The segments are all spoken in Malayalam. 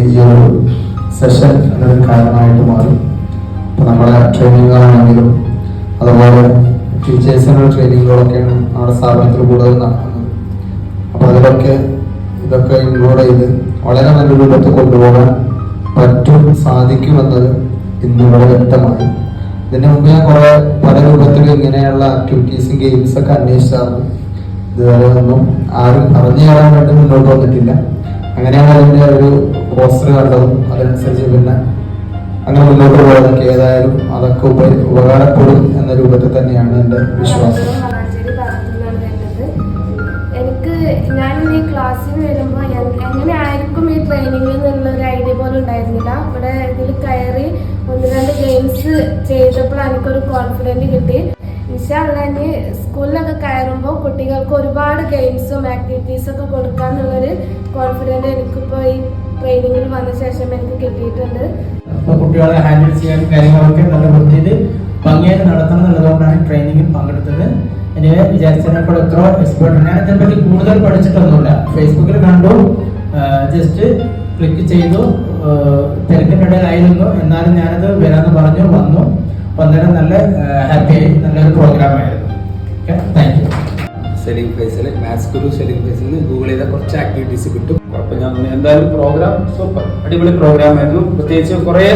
ഈ ഒരു സെഷൻ എന്നൊരു കാരണമായിട്ട് മാറി. ഇപ്പം നമ്മുടെ ട്രെയിനിങ്ങുകളാണെങ്കിലും അതുപോലെ ടീച്ചേഴ്സിനുള്ള ട്രെയിനിങ്ങുകളൊക്കെയാണ് നമ്മുടെ സ്ഥാപനത്തിൽ കൂടുതൽ നടക്കുന്നത്. അപ്പോൾ അതിലൊക്കെ ഇതൊക്കെ ഇൻക്ലൂഡ് ചെയ്ത് വളരെ നല്ല രൂപത്തിൽ കൊണ്ടുപോകാൻ പറ്റും സാധിക്കുമെന്നത് ഇന്നിവിടെ വ്യക്തമായി. ഇതിനു മുമ്പ് ഞാൻ കുറെ പല രൂപത്തിൽ ഇങ്ങനെയുള്ള ആക്ടിവിറ്റീസും ഗെയിംസ് ഒക്കെ അന്വേഷിച്ചായിരുന്നു. ഇതുവരെ ഒന്നും ആരും അറിഞ്ഞു തരാൻ വേണ്ടി മുന്നോട്ട് വന്നിട്ടില്ല. അങ്ങനെയാണ് അതിന്റെ ഒരു പോസ്റ്റർ കണ്ടതും അതനുസരിച്ച് പിന്നെ അങ്ങനെ മുന്നോട്ട് പോയതൊക്കെ ഏതായാലും അതൊക്കെ ഉപ ഉപകാരപ്പെടും എന്ന രൂപത്തിൽ തന്നെയാണ് എന്റെ വിശ്വാസം. എനിക്ക് ഞാൻ ഈ വരുമ്പോൾ എങ്ങനെ ഈ ഐഡിയ ഇവിടെ ഒന്ന് രണ്ട് ഗെയിംസ് ചെയ്തപ്പോൾ കിട്ടി. സ്കൂളിലൊക്കെ കയറുമ്പോൾ കുട്ടികൾക്ക് ഒരുപാട് ഗെയിംസും ആക്ടിവിറ്റീസും ഒക്കെ കൊടുക്കാന്നുള്ളൊരു കോൺഫിഡന്റ് എനിക്കിപ്പോൾ ഈ ട്രെയിനിങ്ങിൽ വന്ന ശേഷം എനിക്ക് കിട്ടിയിട്ടുണ്ട്. കുട്ടികളെ ഹാൻഡിൽ ചെയ്യാനും കാര്യങ്ങളൊക്കെ നല്ല വൃത്തിയിൽ ഭംഗിയായിട്ട് നടത്തണം എന്നുള്ളതുകൊണ്ടാണ് ട്രെയിനിങ്ങിൽ പങ്കെടുത്തത്. എന്നെ വിചാരിച്ചതിനേക്കാൾ എത്ര എക്സ്പേർട്ട് ഞാൻ ഇതിനെപ്പറ്റി കൂടുതൽ പഠിച്ചിട്ടൊന്നുമില്ല. ഫേസ്ബുക്കിൽ കണ്ടു. ജസ്റ്റ് ക്ലിക്ക് ചെയ്തു. തിരക്കിനിടയിലായിരുന്നു എന്നാലും ഞാനത് വരാമെന്ന് പറഞ്ഞു. വന്നു. വന്നേരം നല്ല ഹാപ്പിയായി നല്ലൊരു പ്രോഗ്രാം ആയിരുന്നു. ഓക്കെ താങ്ക് യു സെലിംഗ് ഫേസിൽ മാത്സ് ഗുരു സെലിംഗ് ഫേസിൽ നിന്ന് ഗൂഗിൾ ചെയ്ത കുറച്ച് ആക്ടിവിറ്റീസ് കിട്ടും. കുഴപ്പമില്ല എന്തായാലും പ്രോഗ്രാം സൂപ്പർ അടിപൊളി പ്രോഗ്രാം ആയിരുന്നു. പ്രത്യേകിച്ച് കുറെ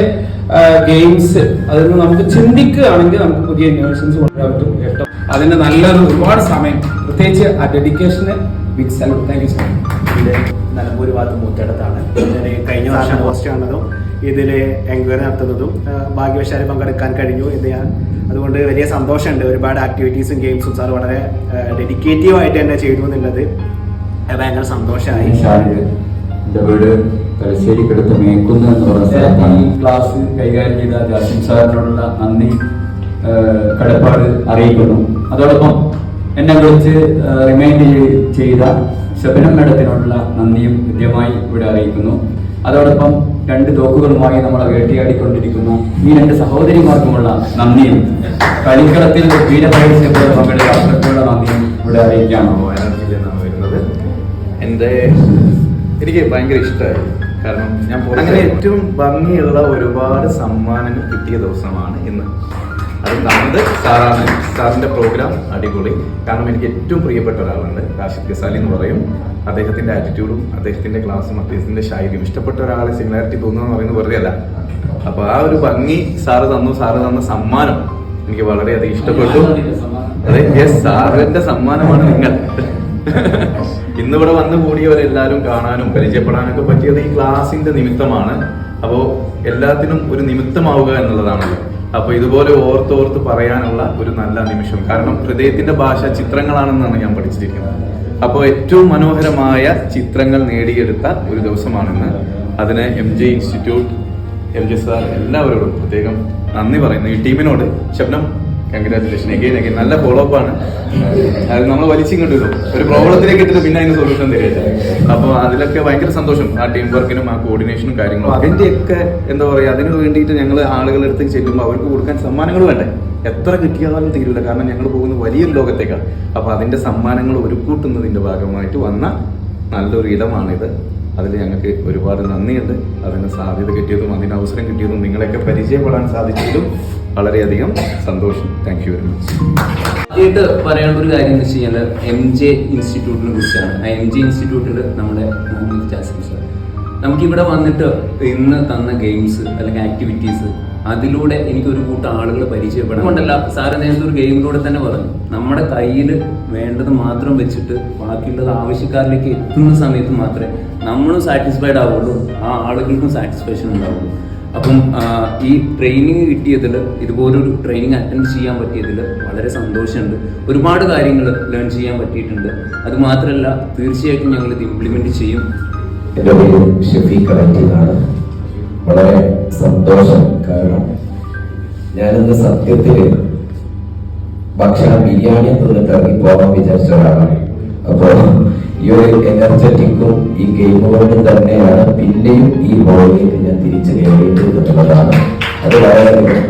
ഗെയിംസ് അതിൽ നിന്ന് നമുക്ക് ചിന്തിക്കുകയാണെങ്കിൽ നമുക്ക് പുതിയ ഇന്നോവേഷൻസ് കൊണ്ടുവരാൻ പറ്റും. ഏറ്റവും അതിന് നല്ലൊരു ഒരുപാട് സമയം. പ്രത്യേകിച്ച് ആ ഡെഡിക്കേഷന് big salute thank you so much Nilambur ഭാഗത്ത് മൂത്തടത്താണ്. കഴിഞ്ഞ വർഷം പോസ്റ്റ് ആണതും ഇതിൽ എൻക്വയറി നടത്തുന്നതും ഭാഗ്യവശാലി പങ്കെടുക്കാൻ കഴിഞ്ഞു എന്ന് ഞാൻ. അതുകൊണ്ട് വലിയ സന്തോഷമുണ്ട്. ഒരുപാട് ആക്ടിവിറ്റീസും ഗെയിംസും സാർ വളരെ ഡെഡിക്കേറ്റീവായിട്ട് തന്നെ ചെയ്തു എന്നുള്ളത്. ഭയങ്കര സന്തോഷമായി എന്റെ വീട് തലശ്ശേരിക്കടുത്ത് മേക്കുന്ന് എന്ന് പറഞ്ഞ സ്ഥലത്താണ്. ഈ ക്ലാസ് കൈകാര്യം ചെയ്ത ജാസിം സാറിനോടുള്ള നന്ദി കടപ്പാട് അറിയിക്കുന്നു. അതോടൊപ്പം എന്നെ വിളിച്ച് റിമൈൻഡ് ചെയ്ത ശബനം മേഡത്തിനോടുള്ള നന്ദിയും കൃത്യമായി ഇവിടെ അറിയിക്കുന്നു. അതോടൊപ്പം രണ്ട് തോക്കുകളുമായി നമ്മളെ വേട്ടയാടിക്കൊണ്ടിരിക്കുന്ന ഈ രണ്ട് സഹോദരിമാർക്കുമുള്ള നന്ദിയും. കളിക്കളത്തിൽ വീരപരീക്ഷ പോലെ നമ്മുടെ അവർക്കുള്ള എന്റെ എനിക്ക് ഭയങ്കര ഇഷ്ടമായി. കാരണം ഞാൻ അങ്ങനെ ഏറ്റവും ഭംഗിയുള്ള ഒരുപാട് സമ്മാനങ്ങൾ കിട്ടിയ ദിവസമാണ് ഇന്ന്. അത് നമ്മുടെ സാറാണ്. സാറിന്റെ പ്രോഗ്രാം അടിപൊളി. കാരണം എനിക്ക് ഏറ്റവും പ്രിയപ്പെട്ട ഒരാളുണ്ട് റാഷിദ് ഗസാലി എന്ന് പറയും. അദ്ദേഹത്തിന്റെ ആറ്റിറ്റ്യൂഡും അദ്ദേഹത്തിന്റെ ക്ലാസ്സും അദ്ദേഹത്തിന്റെ ശൈലിയും. ഇഷ്ടപ്പെട്ട ഒരാളെ സിമിലാരിറ്റി തോന്നുന്നു എന്ന് പറയുന്നത് വെറുതെ അല്ല. അപ്പോൾ ആ ഒരു ഭംഗി സാറ് തന്നു. സാറ് തന്ന സമ്മാനം എനിക്ക് വളരെയധികം ഇഷ്ടപ്പെട്ടു. അതെ യെസ് സാറിന്റെ സമ്മാനമാണ് നിങ്ങൾ. ഇന്നിവിടെ വന്ന് കൂടിയവരെല്ലാവരും കാണാനും പരിചയപ്പെടാനൊക്കെ പറ്റിയത് ഈ ക്ലാസിന്റെ നിമിത്തമാണ്. അപ്പോൾ എല്ലാത്തിനും ഒരു നിമിത്തമാവുക എന്നുള്ളതാണല്ലോ. അപ്പൊ ഇതുപോലെ ഓർത്തോർത്ത് പറയാനുള്ള ഒരു നല്ല നിമിഷം. കാരണം ഹൃദയത്തിന്റെ ഭാഷ ചിത്രങ്ങളാണെന്നാണ് ഞാൻ പഠിച്ചിരിക്കുന്നത്. അപ്പോൾ ഏറ്റവും മനോഹരമായ ചിത്രങ്ങൾ നേടിയെടുത്ത ഒരു ദിവസമാണെന്ന്. അതിന് M J institute M J sir എല്ലാവരോടും പ്രത്യേകം നന്ദി പറയുന്നു. ഈ ടീമിനോട് ശബ്നം കൺഗ്രാറ്റുലേഷൻ എഗെയിൻ എഗെയിൻ നല്ല ഫോളോ അപ്പ് ആണ്. അത് നമ്മൾ വലിച്ചിങ്ങോട്ട് വരും ഒരു പ്രോബ്ലത്തിലേക്ക് ഇട്ടിട്ട് പിന്നെ അതിന് സൊല്യൂഷൻ തരിക അപ്പോൾ അതിലൊക്കെ ഭയങ്കര സന്തോഷം. ആ ടീം വർക്കിനും ആ കോർഡിനേഷനും കാര്യങ്ങളും അതിന്റെയൊക്കെ എന്താ പറയുക അതിന് വേണ്ടിയിട്ട് ഞങ്ങൾ ആളുകളുടെ അടുത്ത് ചെല്ലുമ്പോൾ അവർക്ക് കൊടുക്കാൻ സമ്മാനങ്ങൾ വേണ്ടേ? എത്ര കിട്ടിയാലും തീരില്ല കാരണം ഞങ്ങൾ പോകുന്ന വലിയൊരു ലോകത്തേക്കാണ് അപ്പോൾ അതിന്റെ സമ്മാനങ്ങൾ ഒരുക്കൂട്ടുന്നതിന്റെ ഭാഗമായിട്ട് വന്ന നല്ലൊരു ഇടമാണിത്. അതിൽ ഞങ്ങൾക്ക് ഒരുപാട് നന്ദിയുണ്ട്. അതിന് സാധ്യത കിട്ടിയതും അതിന് അവസരം കിട്ടിയതും നിങ്ങളെയൊക്കെ പരിചയപ്പെടാൻ സാധിച്ചതും വളരെയധികം സന്തോഷം. താങ്ക് യു വെരി മച്ച് ആദ്യമായിട്ട് പറയാനുള്ള ഒരു കാര്യം എന്ന് വെച്ച് കഴിഞ്ഞാൽ എം ജെ ഇൻസ്റ്റിറ്റ്യൂട്ടിനെ കുറിച്ചാണ്. ആ എം ജെ ഇൻസ്റ്റിറ്റ്യൂട്ടിൽ നമ്മുടെ മുഹമ്മദ് ജാസിം സാർ നമുക്കിവിടെ വന്നിട്ട് ഇന്ന് തന്ന ഗെയിംസ് അല്ലെങ്കിൽ ആക്ടിവിറ്റീസ് അതിലൂടെ എനിക്ക് ഒരു കൂട്ടം ആളുകൾ പരിചയപ്പെടാൻ കൊണ്ടല്ല സാറ് നേരത്തെ ഒരു ഗെയിമിലൂടെ തന്നെ പറഞ്ഞു. നമ്മുടെ കയ്യിൽ വേണ്ടത് മാത്രം വെച്ചിട്ട് ബാക്കിയുള്ളത് ആവശ്യക്കാരിലേക്ക് എത്തുന്ന സമയത്ത് മാത്രമേ നമ്മളും സാറ്റിസ്ഫൈഡ് ആവുള്ളൂ. ആ ആളുകൾക്കും സാറ്റിസ്ഫാക്ഷൻ ഉണ്ടാവുള്ളൂ. അപ്പം ഈ ട്രെയിനിങ് കിട്ടിയതിൽ ഇതുപോലൊരു ട്രെയിനിങ് അറ്റൻഡ് ചെയ്യാൻ പറ്റിയതിൽ വളരെ സന്തോഷമുണ്ട്. ഒരുപാട് കാര്യങ്ങൾ ലേൺ ചെയ്യാൻ പറ്റിയിട്ടുണ്ട്. അതുമാത്രമല്ല തീർച്ചയായിട്ടും ഞങ്ങൾ ഇത് ഇംപ്ലിമെന്റ് ചെയ്യും. എന്റെ പേര് ഷഫീഖ് അലറ്റിന്നാണ് വളരെ സന്തോഷം കാരണം ഞാനിന്ന് സത്യത്തിൽ ഭക്ഷണം ബിരിയാണി തിന്നിട്ട് ഇറങ്ങി പോകാൻ വിചാരിച്ച ഒരാളാണ്. അപ്പോൾ ഈ ഒരു എനർജറ്റിക്കും ഈ ഗെയിമുകളും തന്നെയാണ് പിന്നെയും ഈ ഹോളിലേക്ക് ഞാൻ തിരിച്ചു എന്നുള്ളതാണ്. അത് നൽകുന്നുണ്ട്